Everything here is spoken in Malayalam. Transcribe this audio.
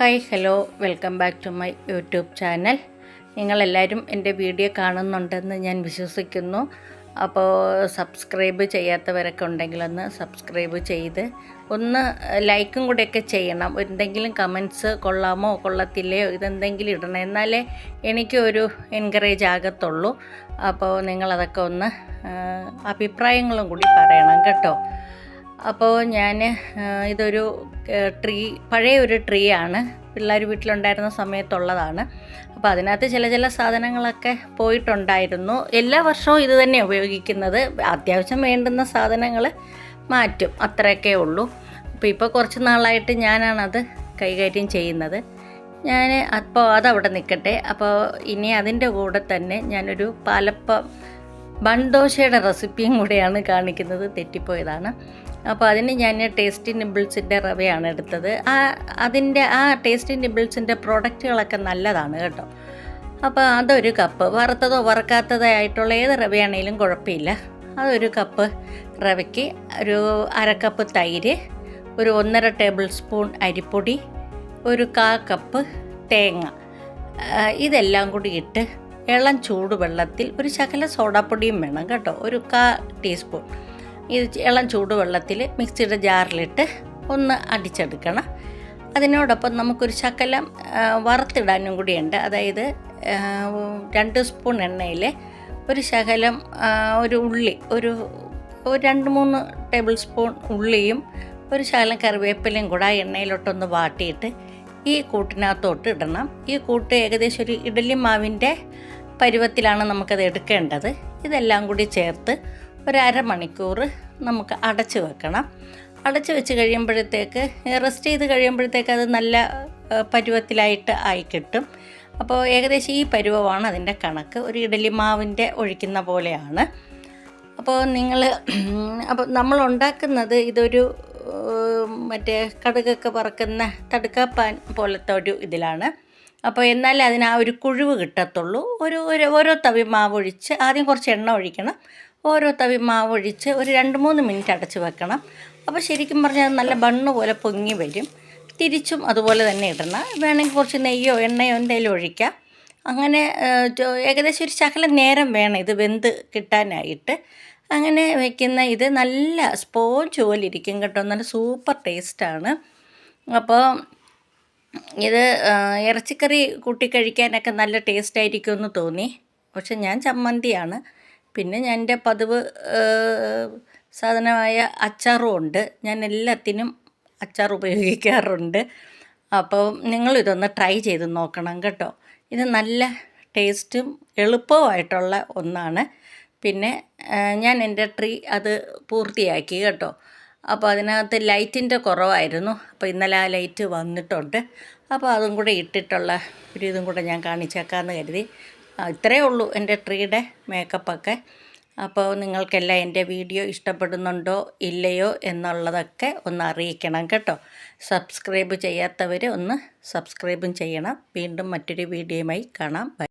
Hi hello welcome back to my YouTube channel. നിങ്ങളെല്ലാവരും എന്റെ വീഡിയോ കാണുന്നുണ്ടെന്ന് ഞാൻ വിശ്വസിക്കുന്നു. അപ്പോൾ സബ്സ്ക്രൈബ് ചെയ്യാത്തവരൊക്കെ ഉണ്ടെങ്കിൽ ഒന്ന് സബ്സ്ക്രൈബ് ചെയ്ത് ഒന്ന് ലൈക്കും കൂടെയൊക്കെ ചെയ്യണം. എന്തെങ്കിലും കമൻസ് കൊള്ളാമോ കൊള്ളത്തില്ലയോ ഇതെന്തെങ്കിലും ഇടണം. എന്നാലേ എനിക്കൊരു എൻകറേജ് ആകത്തുള്ളൂ. അപ്പോൾ നിങ്ങളതൊക്കെ ഒന്ന് അഭിപ്രായങ്ങളും കൂടി പറയണം കേട്ടോ. അപ്പോൾ ഞാൻ ഇതൊരു ട്രീ പഴയ ഒരു ട്രീ ആണ്. പിള്ളേർ വീട്ടിലുണ്ടായിരുന്ന സമയത്തുള്ളതാണ്. അപ്പോൾ അതിനകത്ത് ചില ചില സാധനങ്ങളൊക്കെ പോയിട്ടുണ്ടായിരുന്നു. എല്ലാ വർഷവും ഇത് തന്നെ ഉപയോഗിക്കുന്നത്. അത്യാവശ്യം വേണ്ടുന്ന സാധനങ്ങൾ മാറ്റും. അത്രയൊക്കെ ഉള്ളൂ. അപ്പോൾ ഇപ്പോൾ കുറച്ച് നാളായിട്ട് ഞാനാണത് കൈകാര്യം ചെയ്യുന്നത്. ഞാൻ അപ്പോൾ അതവിടെ നിൽക്കട്ടെ അപ്പോൾ ഇനി അതിന്റെ കൂടെ തന്നെ ഞാനൊരു പാലപ്പം ബൺദോശയുടെ റെസിപ്പിയും കൂടെയാണ് കാണിക്കുന്നത്. തെറ്റിപ്പോയതാണ്. അപ്പോൾ അതിന് ഞാൻ ടേസ്റ്റി നിബിൾസിന്റെ റവയാണ് എടുത്തത്. ആ അതിന്റെ ആ ടേസ്റ്റി നിബിൾസിന്റെ പ്രോഡക്റ്റുകളൊക്കെ നല്ലതാണ് കേട്ടോ. അപ്പോൾ അതൊരു കപ്പ്. വറുത്തതോ വറുക്കാത്തതോ ആയിട്ടുള്ള ഏത് റവയാണെങ്കിലും കുഴപ്പമില്ല. അതൊരു കപ്പ് റവയ്ക്ക് ഒരു അരക്കപ്പ് കപ്പ് തൈര് ഒരു ഒന്നര ടേബിൾ സ്പൂൺ അരിപ്പൊടി ഒരു കാ കപ്പ് തേങ്ങ ഇതെല്ലാം കൂടി ഇട്ട് ഇളം ചൂടുവെള്ളത്തിൽ ഒരു ശകല സോഡാപ്പൊടിയും വേണം കേട്ടോ. ഒരു കാ ടീസ്പൂൺ ഇത് ഇളം ചൂടുവെള്ളത്തിൽ മിക്സിയുടെ ജാറിലിട്ട് ഒന്ന് അടിച്ചെടുക്കണം. അതിനോടൊപ്പം നമുക്കൊരു ശകലം വറുത്തിടാനും കൂടിയുണ്ട്. അതായത് രണ്ട് സ്പൂൺ എണ്ണയിൽ ഒരു ശകലം ഒരു ഉള്ളി ഒരു രണ്ട് മൂന്ന് ടേബിൾ സ്പൂൺ ഉള്ളിയും ഒരു ശകലം കറിവേപ്പിലയും കൂടെ ആ എണ്ണയിലോട്ടൊന്ന് വാട്ടിയിട്ട് ഈ കൂട്ടിനകത്തോട്ട് ഇടണം. ഈ കൂട്ട് ഏകദേശം ഒരു ഇഡലി മാവിന്റെ പരുവത്തിലാണ് നമുക്കത് എടുക്കേണ്ടത്. ഇതെല്ലാം കൂടി ചേർത്ത് ഒരു അരമണിക്കൂർ നമുക്ക് അടച്ച് വെക്കണം. അടച്ച് വെച്ച് കഴിയുമ്പോഴത്തേക്ക് റെസ്റ്റ് ചെയ്ത് കഴിയുമ്പോഴത്തേക്ക് അത് നല്ല പരുവത്തിലായിട്ട് ആയി കിട്ടും. അപ്പോൾ ഏകദേശം ഈ പരുവമാണ് അതിന്റെ കണക്ക്. ഒരു ഇഡലി മാവിന്റെ ഒഴിക്കുന്ന പോലെയാണ്. അപ്പോൾ നിങ്ങൾ അപ്പോൾ നമ്മൾ ഉണ്ടാക്കുന്നത് ഇതൊരു മറ്റേ കടുകൊക്കെ പറക്കുന്ന തടുക്കാപ്പാൻ പോലത്തെ ഒരു ഇതിലാണ്. അപ്പോൾ എന്നാലേ അതിന് ആ ഒരു കുഴിവ് കിട്ടത്തുള്ളൂ. ഒരു ഒരു ഓരോ തവി മാവ് ഒഴിച്ച് ആദ്യം കുറച്ച് എണ്ണ ഒഴിക്കണം. ഓരോ തവി മാവ് ഒഴിച്ച് ഒരു രണ്ട് മൂന്ന് മിനിറ്റ് അടച്ച് വെക്കണം. അപ്പോൾ ശരിക്കും പറഞ്ഞാൽ നല്ല ബണ്ണ് പോലെ പൊങ്ങി വരും. തിരിച്ചും അതുപോലെ തന്നെ ഇടണം. വേണമെങ്കിൽ കുറച്ച് നെയ്യോ എണ്ണയോ എന്തെങ്കിലും ഒഴിക്കാം. അങ്ങനെ ഏകദേശം ഒരു ശകലം നേരം വേണം ഇത് വെന്ത് കിട്ടാനായിട്ട്. അങ്ങനെ വെക്കുന്ന ഇത് നല്ല സ്പോഞ്ച് പോലെ ഇരിക്കും കേട്ടോ. നല്ല സൂപ്പർ ടേസ്റ്റാണ്. അപ്പോൾ ഇത് ഇറച്ചിക്കറി കൂട്ടി കഴിക്കാനൊക്കെ നല്ല ടേസ്റ്റ് ആയിരിക്കുമെന്ന് തോന്നി. പക്ഷെ ഞാൻ ചമ്മന്തിയാണ്. പിന്നെ ഞാൻ എന്റെ പതിവ് സാധനമായ അച്ചാറും ഉണ്ട്. ഞാൻ എല്ലാത്തിനും അച്ചാർ ഉപയോഗിക്കാറുണ്ട്. അപ്പോൾ നിങ്ങൾ ഇതൊന്ന് ട്രൈ ചെയ്ത് നോക്കണം കേട്ടോ. ഇത് നല്ല ടേസ്റ്റും എളുപ്പമായിട്ടുള്ള ഒന്നാണ്. പിന്നെ ഞാൻ എന്റെ ട്രീ അത് പൂർത്തിയാക്കി കേട്ടോ. അപ്പോൾ അതിനകത്ത് ലൈറ്റിന്റെ കുറവായിരുന്നു. അപ്പോൾ ഇന്നലെ ആ ലൈറ്റ് വന്നിട്ടുണ്ട്. അപ്പോൾ അതും കൂടെ ഇട്ടിട്ടുള്ള ഒരു ഇതും കൂടെ ഞാൻ കാണിച്ചേക്കാമെന്ന് കരുതി. ഇത്രയേ ഉള്ളൂ എന്റെ ട്രീയുടെ മേക്കപ്പൊക്കെ. അപ്പോൾ നിങ്ങൾക്കെല്ലാം എന്റെ വീഡിയോ ഇഷ്ടപ്പെടുന്നുണ്ടോ ഇല്ലയോ എന്നുള്ളതൊക്കെ ഒന്ന് അറിയിക്കണം കേട്ടോ. സബ്സ്ക്രൈബ് ചെയ്യാത്തവർ ഒന്ന് സബ്സ്ക്രൈബും ചെയ്യണം. വീണ്ടും മറ്റൊരു വീഡിയോയുമായി കാണാം.